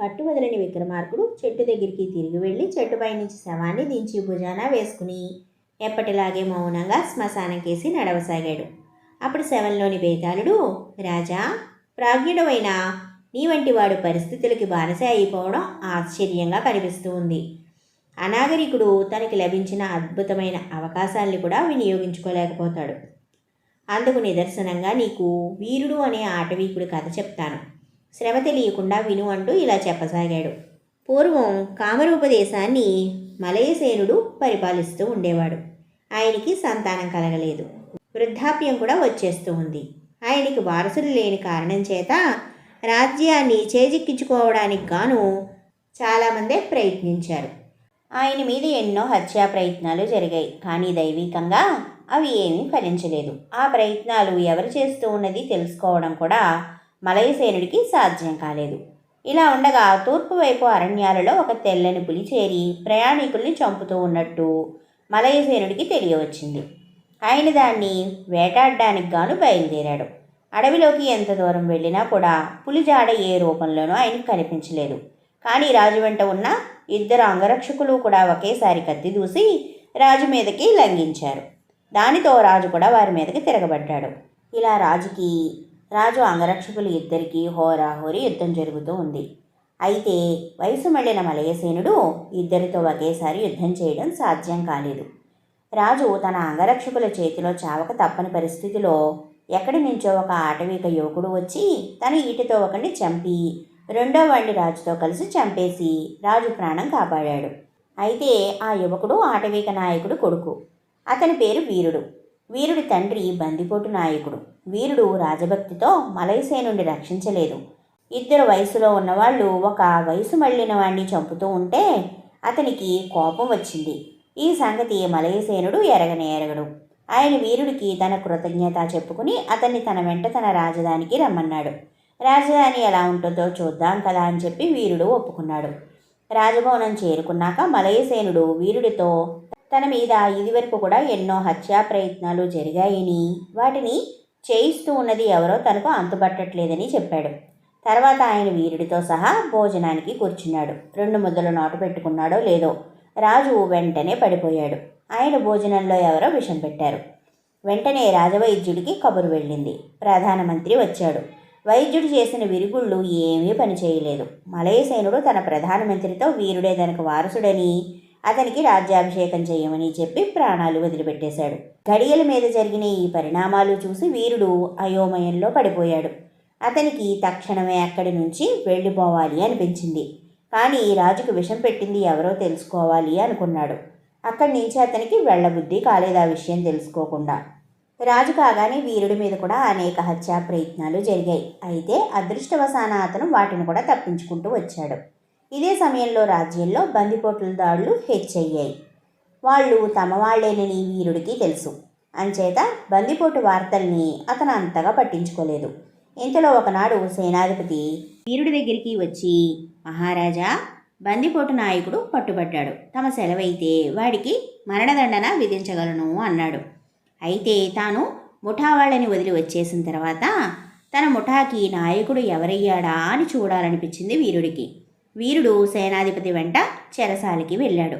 పట్టు వదలని విక్రమార్కుడు చెట్టు దగ్గరికి తిరిగి వెళ్ళి చెట్టుపై నుంచి శవాన్ని దించి భుజాన వేసుకుని ఎప్పటిలాగే మౌనంగా శ్మశానంకేసి నడవసాగాడు. అప్పుడు శవంలోని బేతాళుడు రాజా ప్రాజ్ఞుడమైన నీ వంటి వాడు పరిస్థితులకి బానిస అయిపోవడం ఆశ్చర్యంగా కనిపిస్తూ ఉంది. అనాగరికుడు తనకి లభించిన అద్భుతమైన అవకాశాల్ని కూడా వినియోగించుకోలేకపోతాడు. అందుకు నిదర్శనంగా నీకు వీరుడు అనే ఆటవీకుడి కథ చెప్తాను. శ్రమ తెలియకుండా విను అంటూ ఇలా చెప్పసాగాడు. పూర్వం కామరూపదేశాన్ని మలయసేనుడు పరిపాలిస్తూ ఉండేవాడు. ఆయనకి సంతానం కలగలేదు. వృద్ధాప్యం కూడా వచ్చేస్తూ ఉంది. ఆయనకి వారసులు లేని కారణం చేత రాజ్యాన్ని చేజిక్కించుకోవడానికి గాను చాలామందే ప్రయత్నించారు. ఆయన మీద ఎన్నో హత్యా ప్రయత్నాలు జరిగాయి. కానీ దైవికంగా అవి ఏమీ ఫలించలేదు. ఆ ప్రయత్నాలు ఎవరు చేస్తూ ఉన్నది తెలుసుకోవడం కూడా మలయసేనుడికి సాధ్యం కాలేదు. ఇలా ఉండగా తూర్పు వైపు అరణ్యాలలో ఒక తెల్లని పులి చేరి ప్రయాణికుల్ని చంపుతూ ఉన్నట్టు మలయసేనుడికి తెలియవచ్చింది. ఆయన దాన్ని వేటాడడానికి గాను బయలుదేరాడు. అడవిలోకి ఎంత దూరం వెళ్ళినా కూడా పులిజాడ ఏ రూపంలోనూ ఆయనకు కనిపించలేదు. కానీ రాజు వెంట ఉన్న ఇద్దరు అంగరక్షకులు కూడా ఒకేసారి కత్తి దూసి రాజు మీదకి లంఘించారు. దానితో రాజు కూడా వారి మీదకి తిరగబడ్డాడు. ఇలా రాజుకి రాజు అంగరక్షకులు ఇద్దరికీ హోరాహోరీ యుద్ధం జరుగుతూ ఉంది. అయితే వయసు మళ్ళిన మలయసేనుడు ఇద్దరితో ఒకేసారి యుద్ధం చేయడం సాధ్యం కాలేదు. రాజు తన అంగరక్షకుల చేతిలో చావక తప్పని పరిస్థితిలో ఎక్కడి నుంచో ఒక ఆటవిక యువకుడు వచ్చి తన ఈటితో ఒకరిని చంపి రెండో వాడిని రాజుతో కలిసి చంపేసి రాజు ప్రాణం కాపాడాడు. అయితే ఆ యువకుడు ఆటవిక నాయకుడు కొడుకు. అతని పేరు వీరుడు. వీరుడి తండ్రి బందిపోటు నాయకుడు. వీరుడు రాజభక్తితో మలయసేనుండి రక్షించలేదు. ఇద్దరు వయసులో ఉన్నవాళ్ళు ఒక వయసు మళ్ళిన వాణ్ణి చంపుతూ ఉంటే అతనికి కోపం వచ్చింది. ఈ సంగతి మలయసేనుడు ఎరగనే ఎరగడు. ఆయన వీరుడికి తన కృతజ్ఞత చెప్పుకుని అతన్ని తన వెంట తన రాజధానికి రమ్మన్నాడు. రాజధాని ఎలా ఉంటుందో చూద్దాం కదా అని చెప్పి వీరుడు ఒప్పుకున్నాడు. రాజభవనం చేరుకున్నాక మలయసేనుడు వీరుడితో తన మీద ఇదివరకు కూడా ఎన్నో హత్యా ప్రయత్నాలు జరిగాయని వాటిని చేయిస్తూ ఉన్నది ఎవరో తనకు అంతుపట్టట్లేదని చెప్పాడు. తర్వాత ఆయన వీరుడితో సహా భోజనానికి కూర్చున్నాడు. రెండు ముద్దలు నాటు పెట్టుకున్నాడో లేదో రాజు వెంటనే పడిపోయాడు. ఆయన భోజనంలో ఎవరో విషం పెట్టారు. వెంటనే రాజవైద్యుడికి కబురు వెళ్ళింది. ప్రధానమంత్రి వచ్చాడు. వైద్యుడు చేసిన విరుగుళ్ళు ఏమీ పనిచేయలేదు. మలయసేనుడు తన ప్రధానమంత్రితో వీరుడే తనకు వారసుడని అతనికి రాజ్యాభిషేకం చేయమని చెప్పి ప్రాణాలు వదిలిపెట్టేశాడు. గడియల మీద జరిగిన ఈ పరిణామాలు చూసి వీరుడు అయోమయంలో పడిపోయాడు. అతనికి తక్షణమే అక్కడి నుంచి వెళ్ళిపోవాలి అనిపించింది. కానీ రాజుకు విషం పెట్టింది ఎవరో తెలుసుకోవాలి అనుకున్నాడు. అక్కడి నుంచి అతనికి వెళ్ళబుద్ధి కాలేదు ఆ విషయం తెలుసుకోకుండా. రాజు కాగానే వీరుడి మీద కూడా అనేక హత్యా ప్రయత్నాలు జరిగాయి. అయితే అదృష్టవశాన అతను వాటిని కూడా తప్పించుకుంటూ వచ్చాడు. ఇదే సమయంలో రాజ్యంలో బందిపోట్ల దాడులు హెచ్చయ్యాయి. వాళ్ళు తమ వాళ్ళేనని వీరుడికి తెలుసు. అంచేత బందిపోటు వార్తల్ని అతను అంతగా పట్టించుకోలేదు. ఇంతలో ఒకనాడు సేనాధిపతి వీరుడి దగ్గరికి వచ్చి మహారాజా బందిపోటు నాయకుడు పట్టుబడ్డాడు. తమ సెలవైతే వాడికి మరణదండన విధించగలను అన్నాడు. అయితే తాను ముఠా వాళ్ళని వదిలి వచ్చేసిన తర్వాత తన ముఠాకి నాయకుడు ఎవరయ్యాడా అని చూడాలనిపించింది వీరుడికి. వీరుడు సేనాధిపతి వెంట చెరసాలకి వెళ్ళాడు.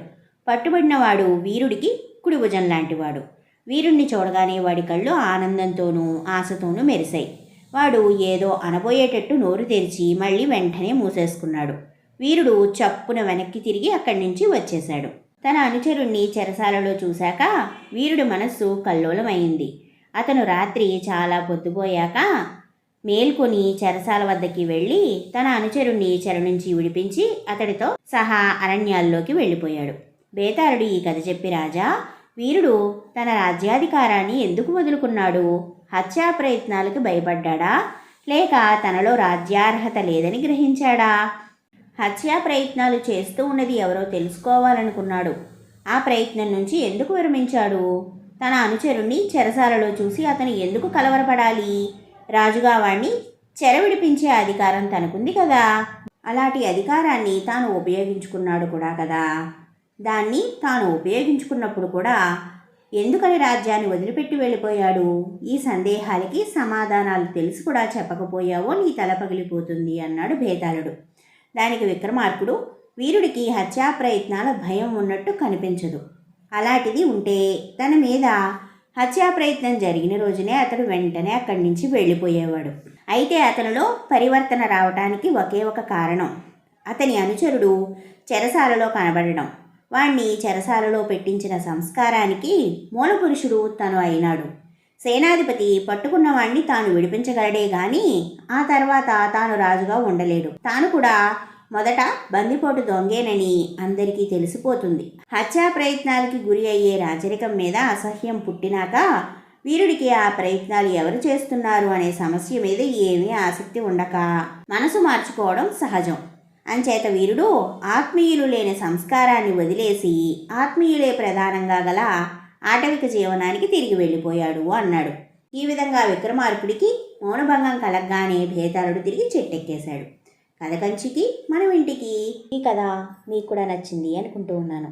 పట్టుబడినవాడు వీరుడికి కుడి భుజం లాంటివాడు. వీరుణ్ణి చూడగానే వాడి కళ్ళు ఆనందంతోనూ ఆశతోనూ మెరిశాయి. వాడు ఏదో అనబోయేటట్టు నోరు తెరిచి మళ్ళీ వెంటనే మూసేసుకున్నాడు. వీరుడు చప్పున వెనక్కి తిరిగి అక్కడి నుంచి వచ్చేశాడు. తన అనుచరుణ్ణి చెరసాలలో చూశాక వీరుడి మనస్సు కల్లోలమైంది అతను రాత్రి చాలా పొద్దుపోయాక మేల్కొని చెరసాల వద్దకి వెళ్ళి తన అనుచరుణ్ణి చెర నుంచి విడిపించి అతడితో సహా అరణ్యాల్లోకి వెళ్ళిపోయాడు. బేతాళుడు ఈ కథ చెప్పి రాజా వీరుడు తన రాజ్యాధికారాన్ని ఎందుకు వదులుకున్నాడు? హత్యా ప్రయత్నాలకు భయపడ్డాడా? లేక తనలో రాజ్యార్హత లేదని గ్రహించాడా? హత్యా ప్రయత్నాలు చేస్తూ ఉన్నది ఎవరో తెలుసుకోవాలనుకున్నాడు. ఆ ప్రయత్నం నుంచి ఎందుకు విరమించాడు? తన అనుచరుణ్ణి చెరసాలలో చూసి అతను ఎందుకు కలవరపడాలి? రాజుగా వాణ్ణి చెర విడిపించే అధికారం తనకుంది కదా. అలాంటి అధికారాన్ని తాను ఉపయోగించుకున్నాడు కూడా కదా. దాన్ని తాను ఉపయోగించుకున్నప్పుడు కూడా ఎందుకని రాజ్యాన్ని వదిలిపెట్టి వెళ్ళిపోయాడు? ఈ సందేహాలకి సమాధానాలు తెలిసి కూడా చెప్పకపోయావో నీ తల పగిలిపోతుంది అన్నాడు భేతాళుడు దానికి విక్రమార్కుడు వీరుడికి హత్యా ప్రయత్నాల భయం ఉన్నట్టు కనిపించదు. అలాంటిది ఉంటే తన మీద హత్యా ప్రయత్నం జరిగిన రోజునే అతడు వెంటనే అక్కడి నుంచి వెళ్ళిపోయేవాడు. అయితే అతనిలో పరివర్తన రావటానికి ఒకే ఒక కారణం. అతని అనుచరుడు చెరసాలలో కనబడడం. వాణ్ణి చెరసాలలో పెట్టించిన సంస్కారానికి మూలపురుషుడు తను అయినాడు. సేనాధిపతి పట్టుకున్న వాణ్ణి తాను విడిపించగలడే గాని ఆ తర్వాత తాను రాజుగా ఉండలేడు. తాను కూడా మొదట బందిపోటు దొంగేనని అందరికీ తెలిసిపోతుంది. హత్యా ప్రయత్నాలకి గురి అయ్యే రాచరికం మీద అసహ్యం పుట్టినాక వీరుడికి ఆ ప్రయత్నాలు ఎవరు చేస్తున్నారు అనే సమస్య మీద ఏమీ ఆసక్తి ఉండక మనసు మార్చుకోవడం సహజం. అంచేత వీరుడు ఆత్మీయులు లేని సంస్కారాన్ని వదిలేసి ఆత్మీయులే ప్రధానంగా గల ఆటవిక జీవనానికి తిరిగి వెళ్ళిపోయాడు అన్నాడు. ఈ విధంగా విక్రమార్కుడికి మౌనభంగం కలగ్గానే భేతాళుడు తిరిగి చెట్టెక్కేశాడు. కథ కంచికి మనం ఇంటికి ఈ కథ మీకు కూడా నచ్చింది అనుకుంటూ ఉన్నాను.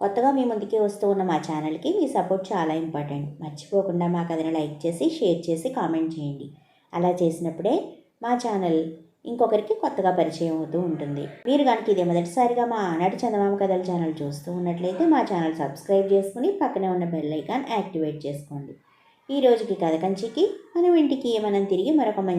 కొత్తగా మీ ముందుకి వస్తూ ఉన్న మా ఛానల్కి మీ సపోర్ట్ చాలా ఇంపార్టెంట్. మర్చిపోకుండా మా కథను లైక్ చేసి షేర్ చేసి కామెంట్ చేయండి. అలా చేసినప్పుడే మా ఛానల్ ఇంకొకరికి కొత్తగా పరిచయం అవుతూ ఉంటుంది. మీరు కనుక ఇదే మొదటిసారిగా మా ఆనాటి చందమామ కథల ఛానల్ చూస్తూ ఉన్నట్లయితే మా ఛానల్ సబ్స్క్రైబ్ చేసుకుని పక్కనే ఉన్న బెల్ ఐకాన్ యాక్టివేట్ చేసుకోండి. ఈ రోజుకి కథ కంచికి మనం ఇంటికి మనం తిరిగి మరొక మంచి